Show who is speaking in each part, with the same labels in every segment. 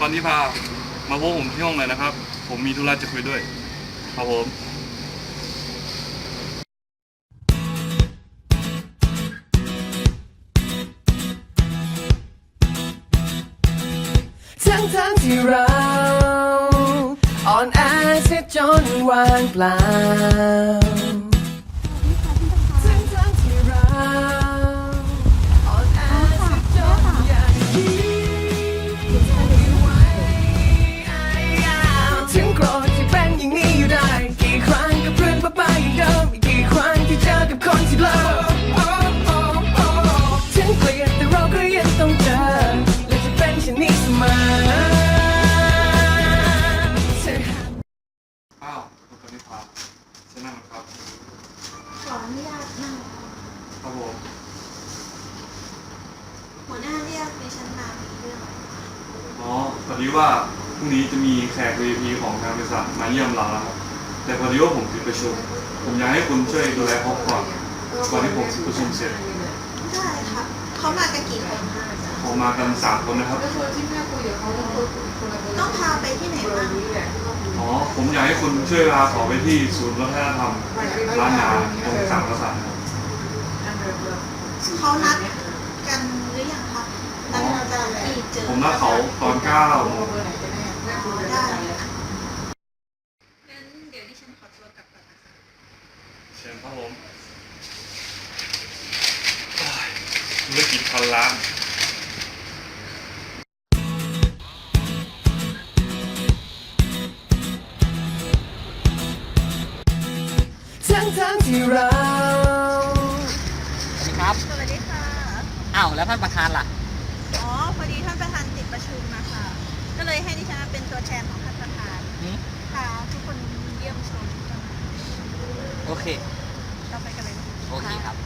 Speaker 1: ตอนที่พามาพบผมที่ห้องเลยนะครับ ผมมีธุระจะคุยด้วย ครับผม
Speaker 2: ทั้งทั้งที่เรา อ่อนแอเสียจนวางเปล่า
Speaker 1: พ
Speaker 3: อดี
Speaker 1: ว่าพรุ่งนี้จะมีแขก VIP ของทางบริษัทมาเยี่ยมเราแล้วครับ แต่พอดีว่าผมติดประชุม ผมอยากให้คุณช่วยดูแลเขาก่อน ก่อนที่ผมประชุมเสร็จ
Speaker 3: ได้ค่ะเขามากันกี่คนคะ
Speaker 1: ผมมากันสามคนนะครับ
Speaker 3: ต้องพาไปที่ไหนบ้าง
Speaker 1: อ๋อ ผมอยากให้คุณช่วยพาเขาไปที่ศูนย์วัฒนธรรมร้านนาตรงสามกษัตริย์ครับ
Speaker 3: เขานัดกันหรือยังคะ
Speaker 1: ผมนัดเขาตอนเก้า
Speaker 3: เดี๋ยวดิฉันขอตัวกลับก่อนนะคะ
Speaker 1: เชิญครับผมธุรกิจพันล้าน
Speaker 2: ทั้งทั้งที่เรา
Speaker 4: สวัสดีครับ
Speaker 3: สวัสดีค่ะ
Speaker 4: อ้าว แล้วท่านประธานล่ะ
Speaker 3: อ๋อ พอดีท่านประธานติดประชุมนะคะ ก็เลยให้ดิฉันมาเป็นตัวแทนของท่านประธาน
Speaker 4: หืม
Speaker 3: ค่ะทุกคนเยี่ยมชม
Speaker 4: โอเค
Speaker 3: เราไปกันเลยนะะ
Speaker 4: โอเคครับ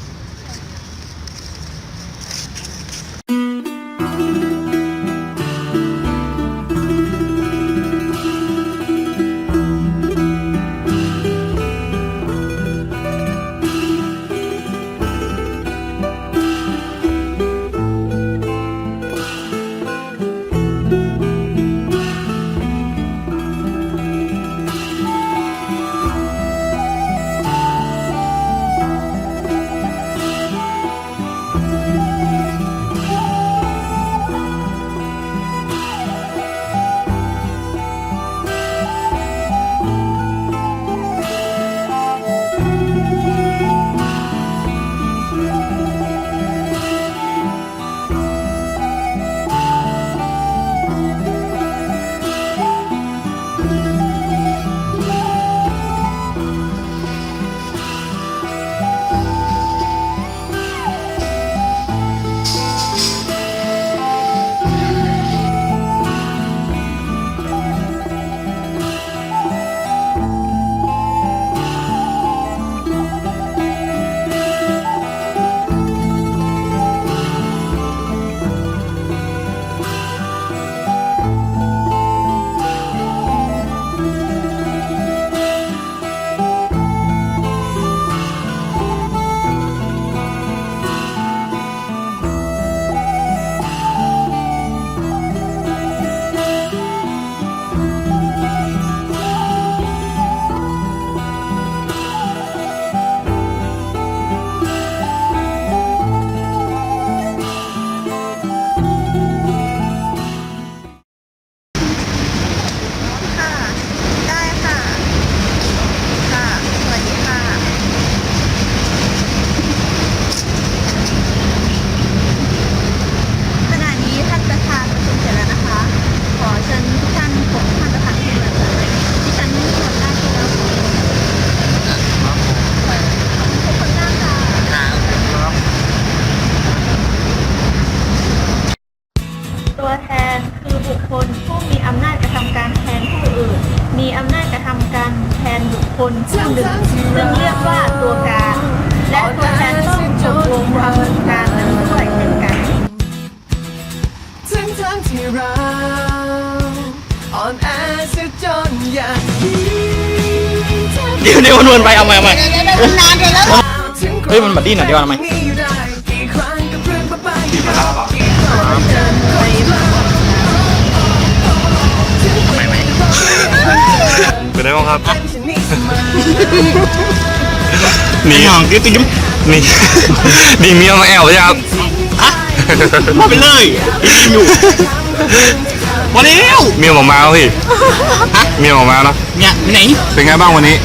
Speaker 3: ตัวแทนคือบุคคลผู้มีอำนาจกระทำการแทนผู้อื่น มีอำนาจกระทำการแทนบุคคลผู้หนึ่งซึ่งเรียกว่าตัวการและตัวแทนต้องตกลงทำการนั้นด้วยเช่นกัน
Speaker 2: ทั้งทั้งๆที่เราอ่อนแอเสียจนอยากคิด
Speaker 4: เดี๋ยวเดี๋ยววนๆไปเอาใหม่เอาใหม่
Speaker 2: ถึงโกรธ
Speaker 4: เฮ้ยมันบัดดี้หน่อยเดี๋ยวเอาไหม
Speaker 2: อยู่ได้กี่ครั้งกับเรื่องบ้าๆ
Speaker 1: ที่มาล่าปะ
Speaker 2: กี่ครั้งเจอไอ
Speaker 5: งครับ
Speaker 1: หนี
Speaker 4: ไอ้น้องกิ๊ติ๊ม
Speaker 1: หนีหนีเมียมาแอวใช่ครับ
Speaker 4: มาไปเลยอยู่มาเร็ว
Speaker 1: เมียผมมาแล้วพี่เมียผมมาแล้ว
Speaker 4: เนี่ยไปไหน
Speaker 1: เป็นไงบ้างวันนี้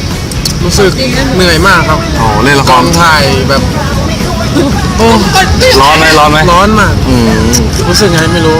Speaker 6: รู้สึกเหนื่อยมากครับ
Speaker 1: โอ้เล่นละค
Speaker 6: กอ
Speaker 1: รง
Speaker 6: ถ่ายแบบโอ้
Speaker 1: ร้อนไหมร้อนไหม
Speaker 6: ร้อนมาก
Speaker 1: อืม
Speaker 6: รู้สึกไงไม่รู้